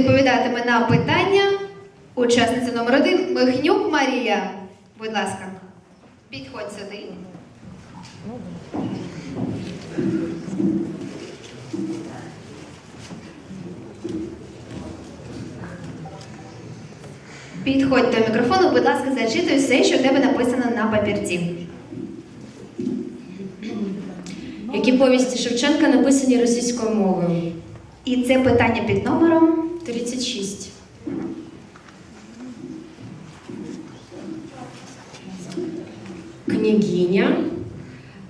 Відповідатиме на питання учасниця номер один Михнюк Марія. Будь ласка, підходь сюди. Підходь до мікрофону, будь ласка, зачитуй все, що в тебе написано на папірці. Які повісті Шевченка написані російською мовою? І це питання під номером 36. Княгиня.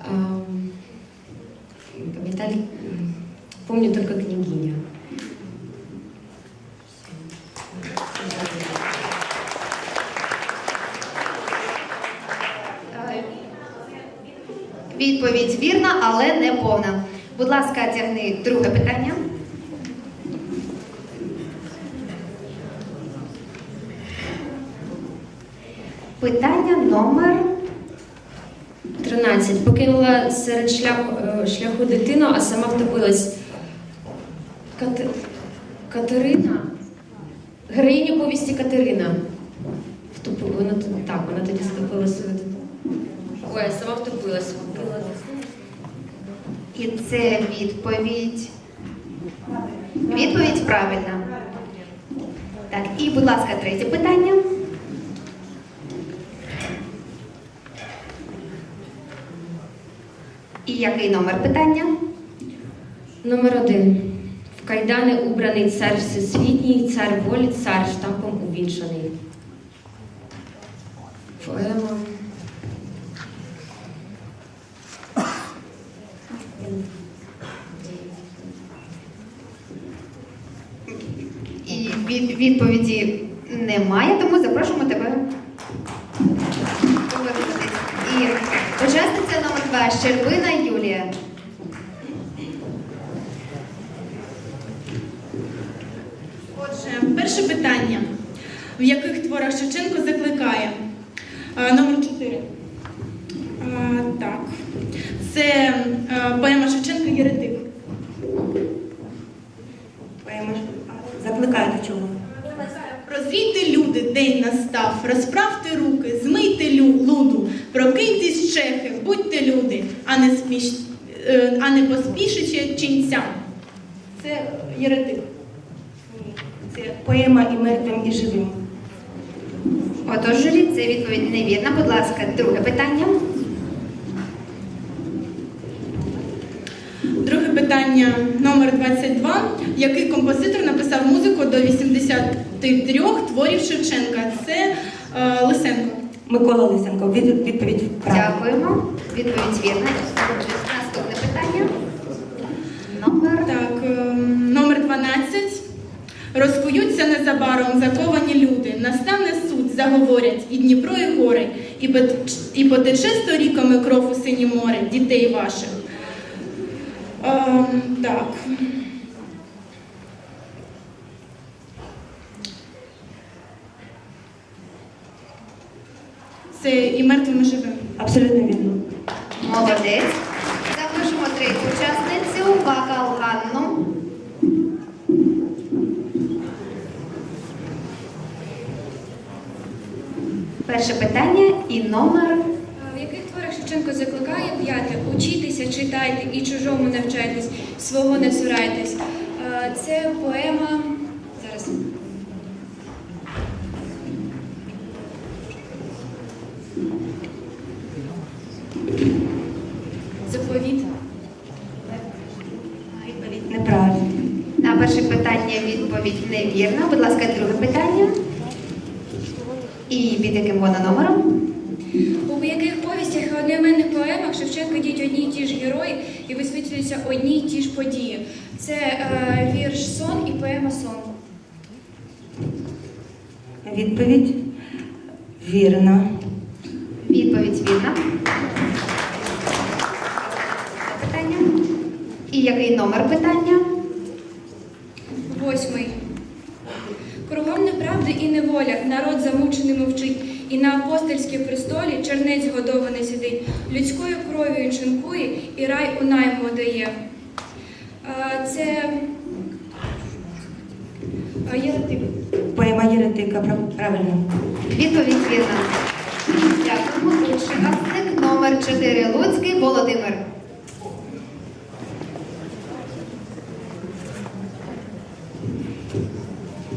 Ам, Пам'ятали? Помню только княгиня. Е, Відповідь вірна, але не повна. Будь ласка, тягни друге. Питання номер 13. Покинула серед шляху, е, шляху дитину, а сама втопилась. Кати... Катерина? Героїня повісті Катерина. Втопи... Вона так, вона тоді втопилася. Ой, сама втопилась. І це відповідь. Відповідь правильна. Так, і, будь ласка, третє питання. І який номер питання? Номер один. В кайдани убраний цар всесвітній, цар волі, цар штампом увінчаний. Поема. І від, відповіді немає, тому запрошуємо тебе учасниця номер два Щербина Юлія. Отже, перше питання. В яких творах Шевченко закликає? А, номер 4. А, так. Це а, поема Шевченка Єретик. Поема а, закликає до чого? Розвійте люди, день настав, розправте руки, змийте лю- луду, прокиньтесь, чехи, будьте люди, а не, сміш... е, а не поспішиче ченцям. Це Єретик. Це поема і мертвим, і живим. Отож, журі, це відповідь невірна. Будь ласка, друге питання. Друге питання номер 22. Який композитор написав музику до 83 творів Шевченка? Це е, Лисенко. Микола Лисенко. Від- Відповідь правильна. Дякуємо. Відповідь вірна. Наступне питання. Номер. Так, е, номер 12. Розкуються незабаром заковані люди. Настане суд, заговорять і Дніпро, і гори, і, пот- і потече сторіками кров у синє море дітей ваших. Е, так. Це і мертвим, і живим. Абсолютно вірно. Молодець. Запрошуємо третю Перше питання і номер. В яких творах Шевченко закликає п'яте учітеся, читайте і чужому навчайтесь, свого не цурайтесь. Це поема. Зараз. Заповіт. Відповідь неправильна. На перше питання відповідь невірна. Будь ласка, друге питання. І під яким воно номером? У яких повістях і одноіменних поемах Шевченко діють одні й ті ж герої і висвітлюються одні й ті ж події. Це е, вірш сон і поема сон. Відповідь вірна. Відповідь вірна. Питання. І який номер питання? Замучений мовчить, і на апостольській престолі чернець годований сидить, людською кров'ю чинкує, і рай у найму дає. Це Єретик. Поема Єретика. Правильно. Відповідь вірна. Дякуємо. Учасник номер 4 Луцький Володимир.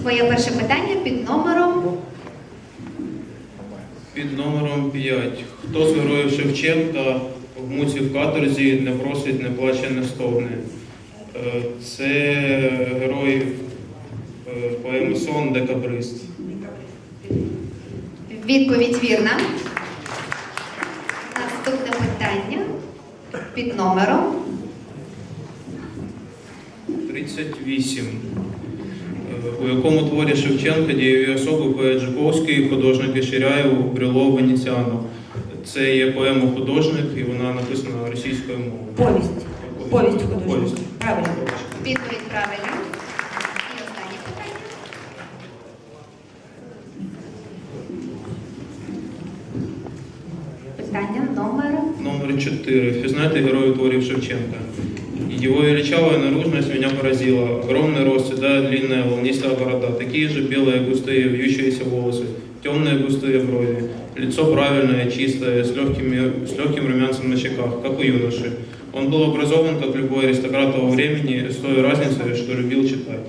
Твоє перше питання під номером Під номером 5. Хто з героїв Шевченка в муці в каторзі не просить, не плаче, не стогне? Е, Це герой е, поеми Сон Декабрист. відповідь вірна. Наступне питання під номером 38. У якому творі Шевченка дієві особи поет Жуковський, художники Ширяєв, Брюлов, Венеціано. Це є поема художник і вона написана російською мовою. Повість. Повість. Повість. Правильно. відповідь. І останнє питання. Питання номер Номер 4. Впізнайте героя творів Шевченка. Его величавая наружность меня поразила. Огромный рост, седая длинная волнистая борода, такие же белые густые вьющиеся волосы, темные густые брови, лицо правильное, чистое, с, легкими, с легким румянцем на щеках, как у юноши. Он был образован, как любой аристократ того времени, с той разницей, что любил читать.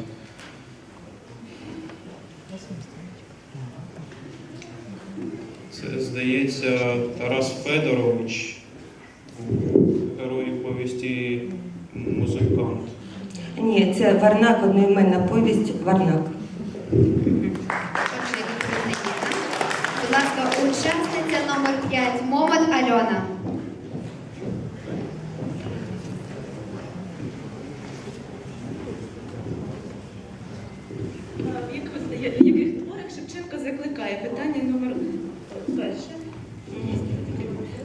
Це, здається, Тарас Федорович, герой повісті музикант. Ні, це Варнак, одноіменна повість Варнак. Будь ласка, учасниця номер 5 Момат Альона. В яких, творах Шевченко закликає? Питання номер перше.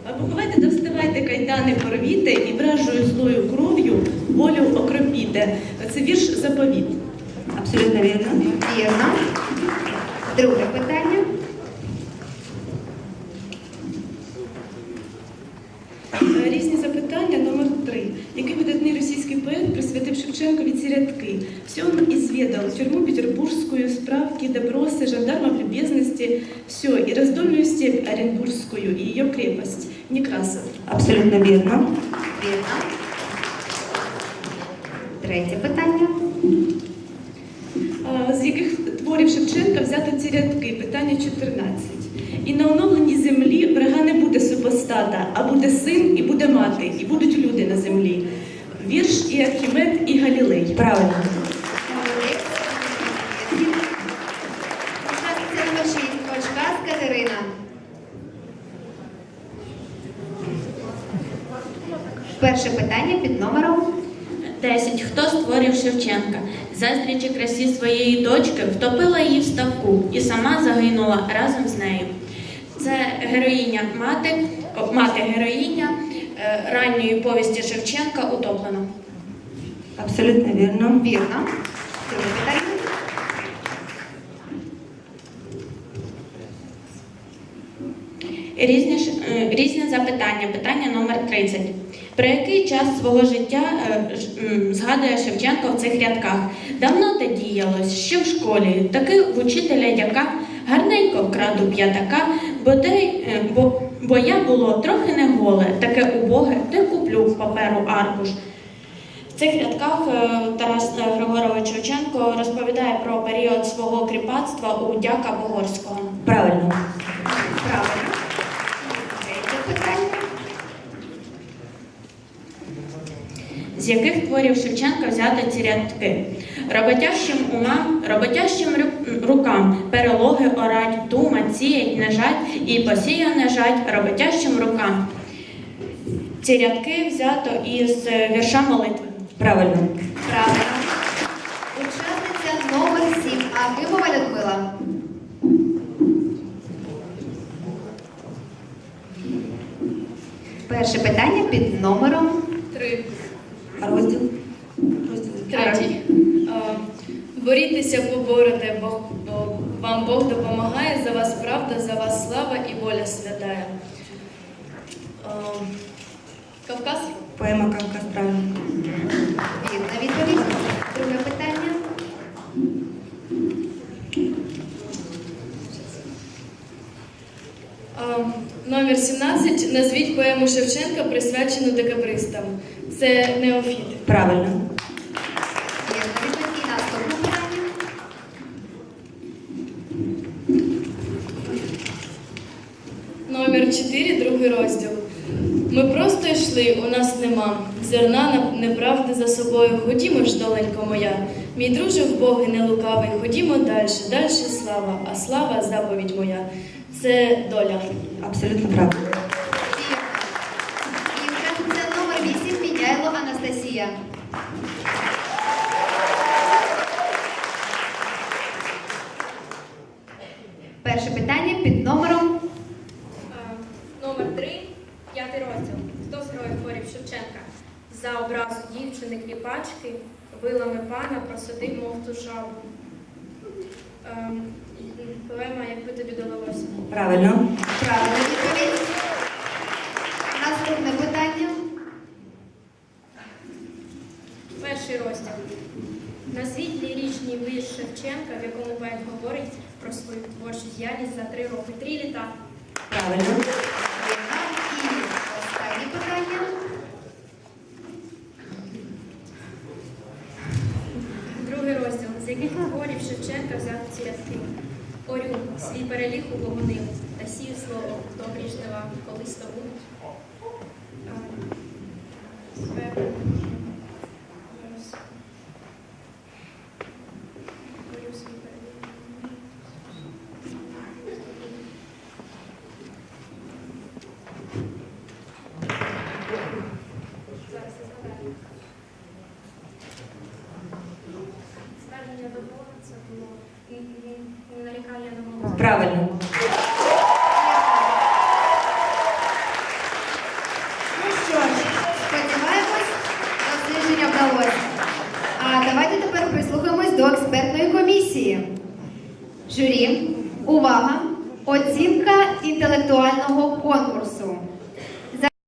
А Поховайте да кайдани порвіте і вражою злою кров'ю волю окропіте. Це вірш заповіт. Абсолютно вірно. Вірно. Друге питання. Е, Різні запитання номер три. Який видатний російський поет присвятив Шевченкові ці рядки? Все он изведал, тюрьму петербургскую, справки, допросы, жандармов любезности, все, и раздольную степь Оренбургскую, и ее крепость. Некрасов. Абсолютно вірно. Вірно. Третє питання. З яких творів Шевченка взято ці рядки? Питання 14. І на оновленій землі врага не буде супостата, а буде син і буде мати, і будуть люди на землі. Вірш і Архімед, і Галілей. Правильно. Перше питання під номером 10. Хто створив Шевченка? Заздрячи красі своєї дочки, втопила її в ставку і сама загинула разом з нею. Це героїня мати, мати героїня е, ранньої повісті Шевченка утоплено. Абсолютно вірно. Вірно. Друге питання. Різні, е, запитання. Питання номер 30. Про який час свого життя е, згадує Шевченко в цих рядках? Давно те діялось, ще в школі, таки в учителя, яка гарненько вкраду п'ятака, бо, де, е, бо, бо я було трохи не голе, таке убоге, те куплю в паперу аркуш. В цих рядках е, Тарас Григорович Шевченко розповідає про період свого кріпацтва у дяка Богорського. Правильно. Правильно. Третє питання. З яких творів Шевченка взято ці рядки? Роботящим умам, роботящим рукам, перелоги орать, думать, сіять, не жать, і посія не жать, роботящим рукам. Ці рядки взято із вірша молитви. Правильно. Правильно. Учасниця номер 7 Акимова Людмила. Перше питання під номером Три. Розділ третій. Е, борітеся, поборете, Бог, вам Бог допомагає, за вас правда, за вас слава і воля святая. Е, Кавказ? Поема Кавказ правильно. На відповідь. Друге питання. Е, номер 17. Назвіть поему Шевченка, присвячену декабристам. Це Неофіт. Правильно. Номер 4, другий розділ. Ми просто йшли, у нас нема. Зерна на- неправди за собою. Ходімо ж, доленько моя. Мій друже в Боги не лукавий. Ходімо далі, далі слава, а слава заповідь моя. Це доля. Абсолютно правильно. Анастасія. Перше питання під номером Номер 3, п'ятий розділ. Хто з героїв творів Шевченка? За образу дівчини кліпачки, вилами пана просадив, мов ту жабу. Ем, поема Якби тобі довелося. Правильно. Правильна відповідь. Наступне питання. Перший розділ. Назвіть ліричний вірш Шевченка, в якому поет говорить про свою творчу діяльність за три роки. Три літа. Правильно. І питання. Другий розділ. З яких творів Шевченка взяв ці рядки? Орю, свій переліг увогонив, та сів слово, хто грішнива, колись то будуть. Ем, Певно. Зараз. Орю, свій переліг. Зараз я згадаю. Звернення до Бога це було. Правильно.